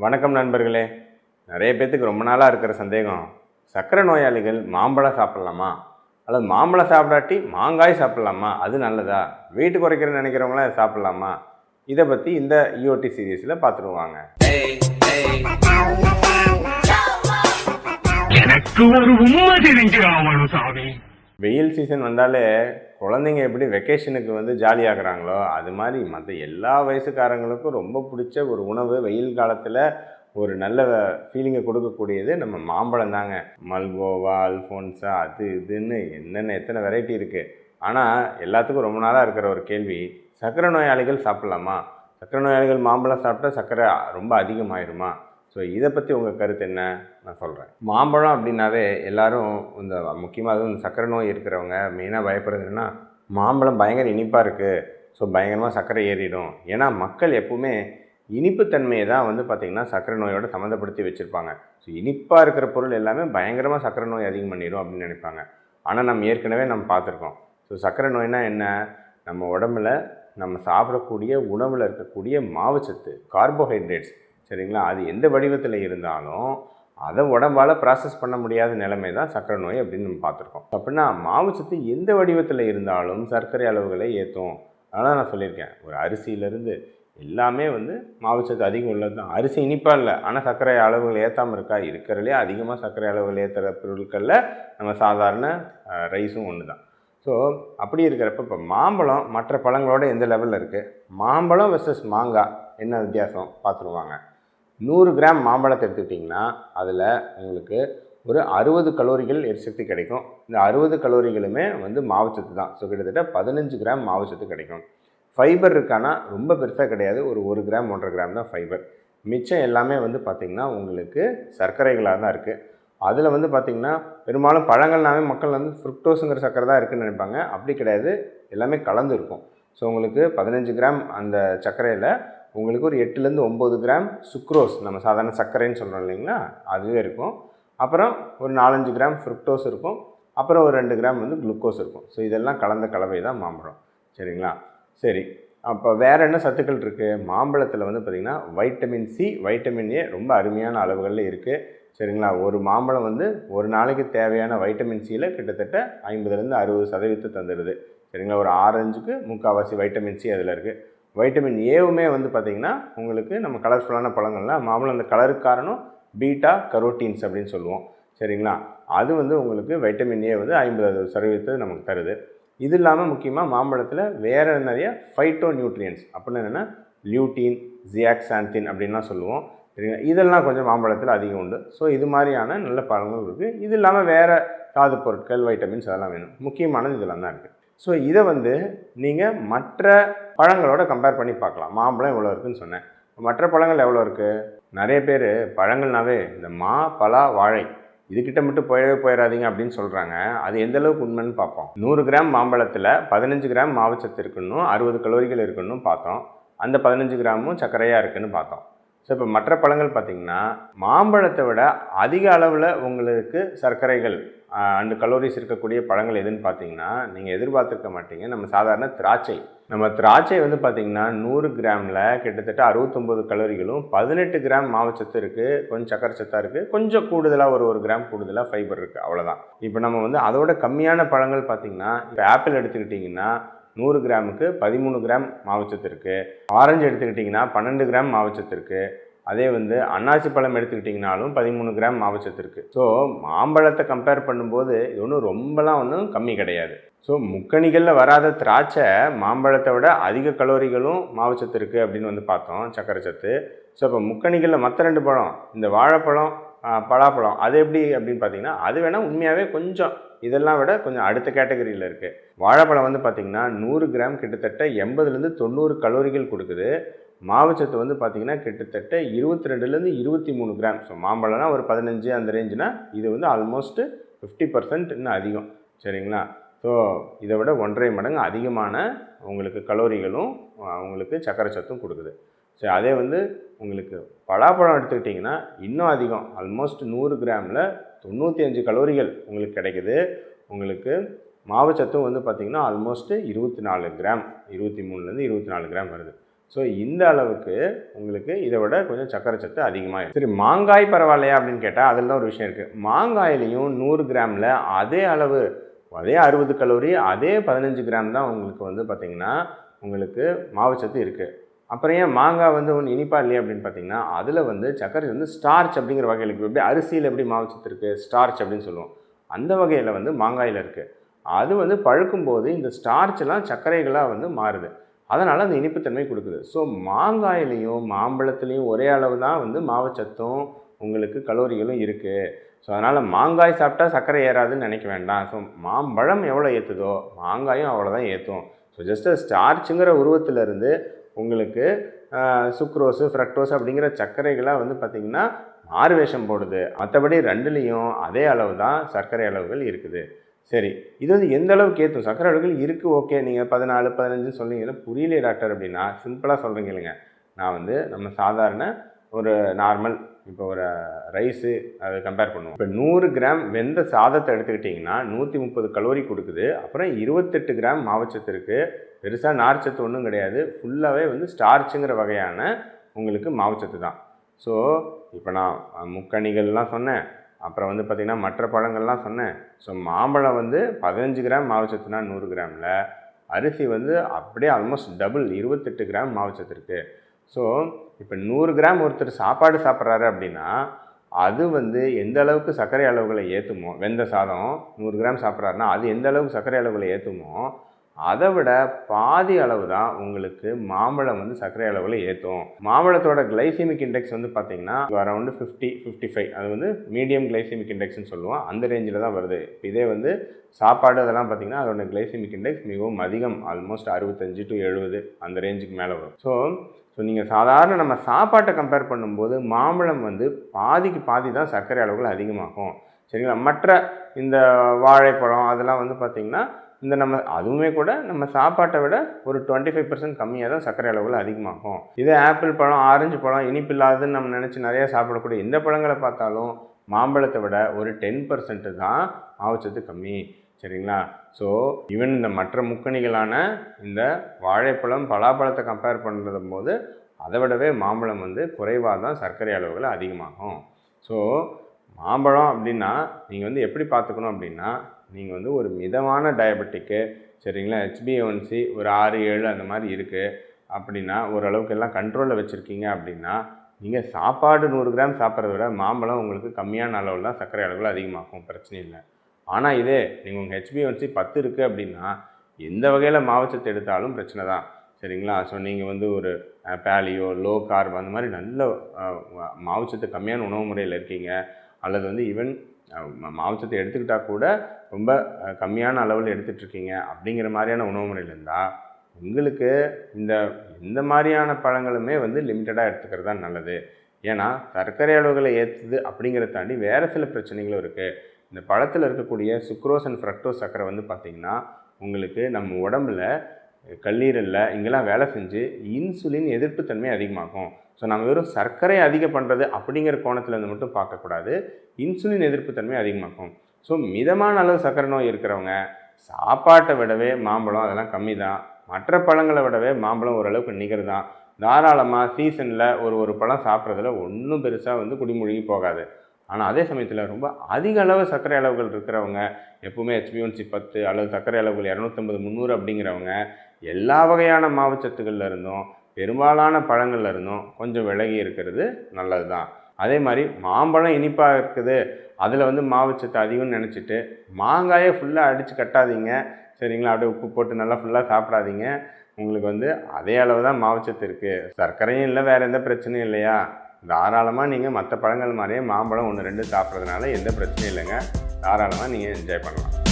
வணக்கம் நண்பர்களே. நிறைய பேர்த்துக்கு ரொம்ப நாளாக இருக்கிற சந்தேகம் சர்க்கரை நோயாளிகள் மாம்பழம் சாப்பிட்லாமா? அல்லது மாம்பழம் சாப்பிடாட்டி மாங்காய் சாப்பிட்லாமா? அது நல்லதா? வெயிட் குறைக்கிறேன்னு நினைக்கிறவங்களாம் அதை சாப்பிட்லாமா? இதை பற்றி இந்த இஓடி சீரீஸில் பார்த்துருவாங்க எனக்கு ஒரு உண்மை தெரிஞ்சு சாமி. வெயில் சீசன் வந்தாலே குழந்தைங்க எப்படி வெக்கேஷனுக்கு வந்து ஜாலியாகிறாங்களோ அது மாதிரி மற்ற எல்லா வயசுக்காரங்களுக்கும் ரொம்ப பிடிச்ச ஒரு உணவு வெயில் காலத்தில் ஒரு நல்ல ஃபீலிங்கை கொடுக்கக்கூடியது நம்ம மாம்பழம் தாங்க. மல்கோவா அல்ஃபோன்ஸா அது இதுன்னு என்னென்ன எத்தனை வெரைட்டி இருக்குது ஆனால் எல்லாத்துக்கும் ரொம்ப நாளாக இருக்கிற ஒரு கேள்வி சர்க்கரை நோயாளிகள் சாப்பிட்லாமா? சர்க்கரை நோயாளிகள் மாம்பழம் சாப்பிட்டா சர்க்கரை ரொம்ப அதிகமாயிருமா? ஸோ இதை பற்றி உங்கள் கருத்து என்ன? நான் சொல்கிறேன் மாம்பழம் அப்படின்னாவே எல்லாரும் இந்த முக்கியமாக அதுவும் இந்த சர்க்கரை நோய் இருக்கிறவங்க மெயினாக பயப்படுறது மாம்பழம் பயங்கர இனிப்பாக இருக்குது ஸோ பயங்கரமாக சர்க்கரை ஏறிடும். ஏன்னா மக்கள் எப்பவுமே இனிப்புத்தன்மையை தான் வந்து பார்த்திங்கன்னா சர்க்கரை நோயோட சம்மந்தப்படுத்தி வச்சுருப்பாங்க. ஸோ இனிப்பாக இருக்கிற பொருள் எல்லாமே பயங்கரமாக சர்க்கரை நோய் அதிகம் பண்ணிடும் அப்படின்னு நினைப்பாங்க. ஆனால் நம்ம ஏற்கனவே நம்ம பார்த்துருக்கோம். ஸோ சர்க்கரை நோய்னா என்ன? நம்ம உடம்புல நம்ம சாப்பிடக்கூடிய உணவில் இருக்கக்கூடிய மாவுச்சத்து கார்போஹைட்ரேட்ஸ் சரிங்களா? அது எந்த வடிவத்தில் இருந்தாலும் அதை உடம்பால் ப்ராசஸ் பண்ண முடியாத நிலைமை தான் சர்க்கரை நோய் அப்படின்னு நம்ம பார்த்துருக்கோம். அப்படின்னா மாவுச்சத்து எந்த வடிவத்தில் இருந்தாலும் சர்க்கரை அளவுகளை ஏற்றும் அதனால் நான் சொல்லியிருக்கேன். ஒரு அரிசியிலேருந்து எல்லாமே வந்து மாவுச்சத்து அதிகம் உள்ளது தான். அரிசி இனிப்பாக இல்லை. ஆனால் சர்க்கரை அளவுகள் ஏற்றாமல் இருக்கா? இருக்கிறதுலே அதிகமாக சர்க்கரை அளவுகள் ஏற்றுற பொருட்களில் நம்ம சாதாரண ரைஸும் ஒன்று தான். ஸோ அப்படி இருக்கிறப்ப இப்போ மாம்பழம் மற்ற பழங்களோட எந்த லெவலில் இருக்குது மாம்பழம் வெர்சஸ் மாங்காய். என்ன வித்தியாசம்? பார்த்துருவாங்க. நூறு கிராம் மாம்பழத்தை எடுத்துக்கிட்டிங்கன்னா அதில் உங்களுக்கு ஒரு அறுபது கலோரிகள் எரிசக்தி கிடைக்கும். இந்த அறுபது கலோரிகளுமே வந்து மாவுச்சத்து தான். ஸோ கிட்டத்தட்ட பதினஞ்சு கிராம் மாவுச்சத்து கிடைக்கும். ஃபைபர் இருக்கானா ரொம்ப பெருசாக கிடையாது. ஒரு ஒரு கிராம் ஒன்றரை கிராம் தான் ஃபைபர் மிச்சம் எல்லாமே வந்து பார்த்திங்கன்னா உங்களுக்கு சர்க்கரைகளாக தான் இருக்குது அதில் வந்து பார்த்திங்கன்னா பெரும்பாலும் பழங்கள்னாவே மக்கள் வந்து ஃப்ருக்டோஸுங்கிற சர்க்கரை தான் இருக்குதுன்னு நினைப்பாங்க. அப்படி கிடையாது. எல்லாமே கலந்து இருக்கும். ஸோ உங்களுக்கு பதினஞ்சு கிராம் அந்த சர்க்கரையில் உங்களுக்கு ஒரு எட்டுலேருந்து ஒம்பது கிராம் சுக்ரோஸ் நம்ம சாதாரண சர்க்கரைன்னு சொல்கிறோம் இல்லைங்களா? அதுவே இருக்கும். அப்புறம் ஒரு நாலஞ்சு கிராம் ஃப்ருக்டோஸ் இருக்கும். அப்புறம் ஒரு ரெண்டு கிராம் வந்து குளுக்கோஸ் இருக்கும். ஸோ இதெல்லாம் கலந்த கலவை தான் மாம்பழம். சரிங்களா? சரி. அப்போ வேறு என்ன சத்துக்கள் இருக்குது மாம்பழத்தில் வந்து பார்த்திங்கன்னா வைட்டமின் சி வைட்டமின் ஏ ரொம்ப அருமையான அளவுகளில் இருக்குது சரிங்களா? ஒரு மாம்பழம் வந்து ஒரு நாளைக்கு தேவையான வைட்டமின் சியில் கிட்டத்தட்ட ஐம்பதுலேருந்து அறுபது சதவீதத்தை தந்துடுது சரிங்களா? ஒரு ஆரஞ்சுக்கு முக்கால்வாசி வைட்டமின் சி அதில் இருக்குது வைட்டமின் ஏவுமே வந்து பார்த்திங்கன்னா உங்களுக்கு நம்ம கலர்ஃபுல்லான பழங்கள்லாம் மாம்பழம் அந்த கலருக்கு காரணம் பீட்டா கரோட்டீன்ஸ் அப்படின்னு சொல்லுவோம். சரிங்களா? அது வந்து உங்களுக்கு வைட்டமின் ஏ வந்து ஐம்பது சதவீதத்தை நமக்கு தருது. இது இல்லாமல் முக்கியமாக மாம்பழத்தில் வேறு நிறைய ஃபைட்டோ நியூட்ரியன்ஸ் அப்படின்னு என்னென்னா லியூட்டீன் ஜியாக்சாந்தின் அப்படின்லாம் சொல்லுவோம். சரிங்களா? இதெல்லாம் கொஞ்சம் மாம்பழத்தில் அதிகம் உண்டு. ஸோ இது மாதிரியான நல்ல பழங்கள் இருக்குது இது இல்லாமல் வேறு தாது பொருட்கள் வைட்டமின்ஸ் அதெல்லாம் வேணும். முக்கியமானது இதெல்லாம் தான் இருக்குது ஸோ இதை வந்து நீங்கள் மற்ற பழங்களோட கம்பேர் பண்ணி பார்க்கலாம். மாம்பழம் இவ்வளோ இருக்குன்னு சொன்னேன். மற்ற பழங்கள் எவ்வளோ இருக்குது நிறைய பேர் பழங்கள்னாவே இந்த மா பலா வாழை இதுக்கிட்ட மட்டும் போயவே போயிடாதீங்க அப்படின்னு சொல்கிறாங்க அது எந்த அளவுக்கு உண்மைன்னு பார்ப்போம். நூறு கிராம் மாம்பழத்தில் பதினஞ்சு கிராம் மாவுச்சத்து இருக்குன்னு அறுபது கலோரிகள் இருக்குன்னு பார்த்தோம். அந்த பதினஞ்சு கிராமும் சர்க்கரையாக இருக்குன்னு பார்த்தோம். ஸோ இப்போ மற்ற பழங்கள் பார்த்திங்கன்னா மாம்பழத்தை விட அதிக அளவில் உங்களுக்கு சர்க்கரைகள் அண்டு கலோரிஸ் இருக்கக்கூடிய பழங்கள் எதுன்னு பார்த்தீங்கன்னா நீங்கள் எதிர்பார்த்துருக்க மாட்டீங்க. நம்ம சாதாரண திராட்சை. நம்ம திராட்சை வந்து பார்த்திங்கன்னா நூறு கிராமில் கிட்டத்தட்ட அறுபத்தொம்போது கலோரிகளும் பதினெட்டு கிராம் மாவுச்சத்து இருக்குது கொஞ்சம் சக்கரை சத்தாக இருக்குது கொஞ்சம் கூடுதலாக ஒரு ஒரு கிராம் கூடுதலாக ஃபைபர் இருக்குது அவ்வளோதான் இப்போ நம்ம வந்து அதோட கம்மியான பழங்கள் பார்த்திங்கன்னா இப்போ ஆப்பிள் எடுத்துக்கிட்டிங்கன்னா நூறு கிராமுக்கு பதிமூணு கிராம் மாவுச்சத்து ஆரஞ்சு எடுத்துக்கிட்டிங்கன்னா பன்னெண்டு கிராம் மாவுச்சத்து அதே வந்து அன்னாசி பழம் எடுத்துக்கிட்டிங்கனாலும் பதிமூணு கிராம் மாவுச்சத்து ஸோ மாம்பழத்தை கம்பேர் பண்ணும்போது இது ஒன்றும் ரொம்பலாம் ஒன்றும் கம்மி கிடையாது. ஸோ முக்கணிகளில் வராத திராட்சை மாம்பழத்தை விட அதிக கலோரிகளும் மாவுச்சத்து இருக்குது அப்படின்னு வந்து பார்த்தோம் சக்கரை சத்து. ஸோ இப்போ முக்கணிகளில் மற்ற ரெண்டு பழம் இந்த வாழைப்பழம் பலாப்பழம் அது எப்படி அப்படின்னு பார்த்தீங்கன்னா அது வேணால் உண்மையாகவே கொஞ்சம் இதெல்லாம் விட கொஞ்சம் அடுத்த கேட்டகரியில் இருக்குது வாழைப்பழம் வந்து பார்த்திங்கன்னா நூறு கிராம் கிட்டத்தட்ட எண்பதுலேருந்து தொண்ணூறு கலோரிகள் கொடுக்குது. மாவுச்சத்து வந்து பார்த்திங்கன்னா கிட்டத்தட்ட இருபத்தி ரெண்டுலேருந்து இருபத்தி மூணு கிராம். ஸோ மாம்பழம்னா ஒரு பதினஞ்சு அந்த ரேஞ்சுனா இது வந்து ஆல்மோஸ்ட்டு ஃபிஃப்டி பர்சன்ட் இன்னும் அதிகம். சரிங்களா? ஸோ இதை விட ஒன்றரை மடங்கு அதிகமான உங்களுக்கு கலோரிகளும் உங்களுக்கு சக்கரை சத்தும் கொடுக்குது. சரி அதே வந்து உங்களுக்கு பலாப்பழம் எடுத்துக்கிட்டிங்கன்னா இன்னும் அதிகம். ஆல்மோஸ்ட் நூறு கிராமில் தொண்ணூற்றி அஞ்சு கலோரிகள் உங்களுக்கு கிடைக்குது. உங்களுக்கு மாவுச்சத்தும் வந்து பார்த்திங்கன்னா ஆல்மோஸ்ட்டு இருபத்தி நாலு கிராம் இருபத்தி மூணுலேருந்து இருபத்தி நாலு கிராம் வருது. ஸோ இந்த அளவுக்கு உங்களுக்கு இதை விட கொஞ்சம் சக்கரை சத்து அதிகமாக இருக்குது சரி மாங்காய் பரவாயில்லையா அப்படின்னு கேட்டால் அதில் தான் ஒரு விஷயம் இருக்குது மாங்காயிலையும் நூறு கிராமில் அதே அளவு அதே அறுபது கலோரி அதே பதினஞ்சு கிராம் தான் உங்களுக்கு வந்து பார்த்திங்கன்னா உங்களுக்கு மாவுச்சத்து இருக்குது அப்புறம் ஏன் மாங்காய் வந்து ஒன்று இனிப்பா இல்லையா அப்படின்னு பார்த்தீங்கன்னா அதில் வந்து சர்க்கரை வந்து ஸ்டார்ச் அப்படிங்கிற வகையில் இருக்குது எப்படி அரிசியில் எப்படி மாவுச்சத்து இருக்குது ஸ்டார்ச் அப்படின்னு சொல்லுவோம். அந்த வகையில் வந்து மாங்காயில் இருக்குது அது வந்து பழுக்கும்போது இந்த ஸ்டார்ச்லாம் சர்க்கரைகளாக வந்து மாறுது. அதனால் அந்த இனிப்புத்தன்மை கொடுக்குது. ஸோ மாங்காயிலையும் மாம்பழத்துலேயும் ஒரே அளவு தான் வந்து மாவுச்சத்தும் உங்களுக்கு கலோரிகளும் இருக்குது ஸோ அதனால் மாங்காய் சாப்பிட்டா சர்க்கரை ஏறாதுன்னு நினைக்க வேண்டாம். ஸோ மாம்பழம் எவ்வளோ ஏற்றுதோ மாங்காயும் அவ்வளோதான் ஏற்றும் ஸோ ஜஸ்ட் ஸ்டார்ச்சுங்கிற உருவத்திலிருந்து உங்களுக்கு சுக்ரோஸு ஃப்ரக்டோஸ் அப்படிங்கிற சர்க்கரைகளாக வந்து பார்த்திங்கன்னா மாறுவேஷம் போடுது. மற்றபடி ரெண்டுலேயும் அதே அளவு தான் சர்க்கரை அளவுகள் இருக்குது. சரி இது வந்து எந்த அளவுக்கு ஏற்றும் சர்க்கரை அளவுகள் இருக்குது ஓகே. நீங்கள் பதினாலு பதினஞ்சு சொன்னீங்கன்னா புரியலையே டாக்டர் அப்படின்னா சிம்பிளாக சொல்கிறீங்க இல்லைங்க. நான் வந்து நம்ம சாதாரண ஒரு நார்மல் இப்போ ஒரு ரைஸு அதை கம்பேர் பண்ணுவோம். இப்போ நூறு கிராம் வெந்த சாதத்தை எடுத்துக்கிட்டிங்கன்னா நூற்றி முப்பது கலோரி கொடுக்குது. அப்புறம் இருபத்தெட்டு கிராம் மாவுச்சத்து இருக்குது பெருசாக நார்ச்சத்து ஒன்றும் கிடையாது. ஃபுல்லாகவே வந்து ஸ்டார்ச்சுங்கிற வகையான உங்களுக்கு மாவுச்சத்து தான். ஸோ இப்போ நான் முக்கணிகள்லாம் சொன்னேன். அப்புறம் வந்து பார்த்திங்கன்னா மற்ற பழங்கள்லாம் சொன்னேன். ஸோ மாம்பழம் வந்து பதினஞ்சு கிராம் மாவுச்சத்துனா நூறு கிராமில். அரிசி வந்து அப்படியே ஆல்மோஸ்ட் டபுள் இருபத்தெட்டு கிராம் மாவுச்சத்து இருக்குது ஸோ இப்போ நூறு கிராம் ஒருத்தர் சாப்பாடு சாப்பிட்றாரு அப்படின்னா அது வந்து எந்த அளவுக்கு சர்க்கரை அளவுகளை ஏற்றுமோ வெந்த சாதம் நூறு கிராம் சாப்பிட்றாருன்னா அது எந்த அளவுக்கு சர்க்கரை அளவுகளை ஏற்றுமோ அதை விட பாதி அளவு தான் உங்களுக்கு மாம்பழம் வந்து சர்க்கரை அளவில் ஏற்றும் மாம்பழத்தோட கிளைசிமிக் இண்டெக்ஸ் வந்து பார்த்தீங்கன்னா அரௌண்டு ஃபிஃப்டி ஃபிஃப்டி ஃபைவ் அது வந்து மீடியம் கிளைசிமிக் இண்டெக்ஸ்னு சொல்லுவோம். அந்த ரேஞ்சில் தான் வருது. இதே வந்து சாப்பாடு அதெல்லாம் பார்த்தீங்கன்னா அதோட கிளைசிமிக் இண்டெக்ஸ் மிகவும் அதிகம். ஆல்மோஸ்ட் அறுபத்தஞ்சு டு எழுபது அந்த ரேஞ்சுக்கு மேலே வரும். ஸோ ஸோ நீங்கள் சாதாரண நம்ம சாப்பாட்டை கம்பேர் பண்ணும்போது மாம்பழம் வந்து பாதிக்கு பாதி தான் சர்க்கரை அளவுகள் அதிகமாகும். சரிங்களா? மற்ற இந்த வாழைப்பழம் அதெல்லாம் வந்து பார்த்திங்கன்னா இந்த நம்ம அதுவுமே கூட நம்ம சாப்பாட்டை விட ஒரு டுவெண்ட்டி ஃபைவ் பர்சன்ட் கம்மியாக தான் சர்க்கரை அளவுகள் அதிகமாகும். இதே ஆப்பிள் பழம் ஆரஞ்சு பழம் இனிப்பு இல்லாதுன்னு நம்ம நினச்சி நிறையா சாப்பிடக்கூடிய எந்த பழங்களை பார்த்தாலும் மாம்பழத்தை விட ஒரு டென் பர்சன்ட்டு தான் மாவுச்சத்து கம்மி. சரிங்களா? ஸோ ஈவன் இந்த மற்ற முக்கணிகளான இந்த வாழைப்பழம் பலாப்பழத்தை கம்பேர் பண்ணுறது போது அதை விடவே மாம்பழம் வந்து குறைவாக தான் சர்க்கரை அளவுகள் அதிகமாகும். ஸோ மாம்பழம் அப்படின்னா நீங்கள் வந்து எப்படி பார்த்துக்கணும் அப்படின்னா நீங்கள் வந்து ஒரு மிதமான டயபெட்டிக்கு சரிங்களா? ஹெச்பிஎன்சி ஒரு ஆறு ஏழு அந்த மாதிரி இருக்குது அப்படின்னா ஓரளவுக்கு எல்லாம் கண்ட்ரோலில் வச்சுருக்கீங்க அப்படின்னா நீங்கள் சாப்பாடு நூறு கிராம் சாப்பிட்றத விட மாம்பழம் உங்களுக்கு கம்மியான அளவில் தான் சர்க்கரை அளவில் அதிகமாகும் பிரச்சனை இல்லை. ஆனால் இதே நீங்கள் உங்கள் ஹெச்பிஒன்சி பத்து இருக்குது அப்படின்னா எந்த வகையில் மாவுச்சத்து எடுத்தாலும் பிரச்சனை தான். சரிங்களா? ஸோ நீங்கள் வந்து ஒரு பேலியோ லோ கார்ப் அந்த மாதிரி நல்ல அஹ், மாவுச்சத்து கம்மியான உணவு முறையில் இருக்கீங்க. அல்லது வந்து ஈவன் மாவுச்சத்தை எடுத்துக்கிட்டால் கூட ரொம்ப கம்மியான அளவில் எடுத்துகிட்ருக்கீங்க அப்படிங்கிற மாதிரியான உணவு முறையில் இருந்தால் உங்களுக்கு இந்த இந்த மாதிரியான பழங்களுமே வந்து லிமிட்டடாக எடுத்துக்கிறது தான் நல்லது. ஏன்னா சர்க்கரை அளவுகளை ஏற்றுது அப்படிங்கிறத தாண்டி வேறு சில பிரச்சனைகளும் இருக்குது இந்த பழத்தில் இருக்கக்கூடிய சுக்ரோஸ் அண்ட் ஃப்ரக்டோஸ் சர்க்கரை வந்து பார்த்திங்கன்னா உங்களுக்கு நம்ம உடம்புல கல்லீரலில் இங்கெல்லாம் வேலை செஞ்சு இன்சுலின் எதிர்ப்புத்தன்மை அதிகமாகும் ஸோ நம்ம வெறும் சர்க்கரை அதிகம் பண்ணுறது அப்படிங்கிற கோணத்தில் இருந்து மட்டும் பார்க்கக்கூடாது. இன்சுலின் எதிர்ப்புத்தன்மை அதிகமாகும் ஸோ மிதமான அளவு சர்க்கரை நோய் இருக்கிறவங்க சாப்பாட்டை விடவே மாம்பழம் அதெல்லாம் கம்மி தான் மற்ற பழங்களை விடவே மாம்பழம் ஓரளவுக்கு நிகர் தான் தாராளமாக சீசனில் ஒரு ஒரு பழம் சாப்பிட்றதுல ஒன்றும் பெருசாக வந்து குடிமூழ்கி போகாது. ஆனால் அதே சமயத்தில் ரொம்ப அதிக அளவு சர்க்கரை அளவுகள் இருக்கிறவங்க எப்பவுமே ஹெச்பிஒன்சி பத்து அல்லது சர்க்கரை அளவுகள் இரநூத்தம்பது முந்நூறு அப்படிங்கிறவங்க எல்லா வகையான மாவுச்சத்துக்கள்ல இருந்தும் பெரும்பாலான பழங்கள்ல இருந்தும் கொஞ்சம் விலகி இருக்கிறது நல்லது தான் அதே மாதிரி மாம்பழம் இனிப்பாக இருக்குது. அதில் வந்து மாவுச்சத்து அதிகம்னு நினச்சிட்டு மாங்காயை ஃபுல்லாக அடித்து கட்டாதீங்க. சரிங்களா? அப்படியே உப்பு போட்டு நல்லா ஃபுல்லாக சாப்பிடாதீங்க. உங்களுக்கு வந்து அதே அளவு தான் மாவுச்சத்து இருக்குது சர்க்கரையும் இல்லை வேறு எந்த பிரச்சனையும் இல்லையா? தாராளமாக நீங்கள் மற்ற பழங்கள் மாதிரியே மாம்பழம் ஒன்று ரெண்டு சாப்பிட்றதுனால எந்த பிரச்சனையும் இல்லைங்க. தாராளமாக நீங்கள் என்ஜாய் பண்ணலாம்.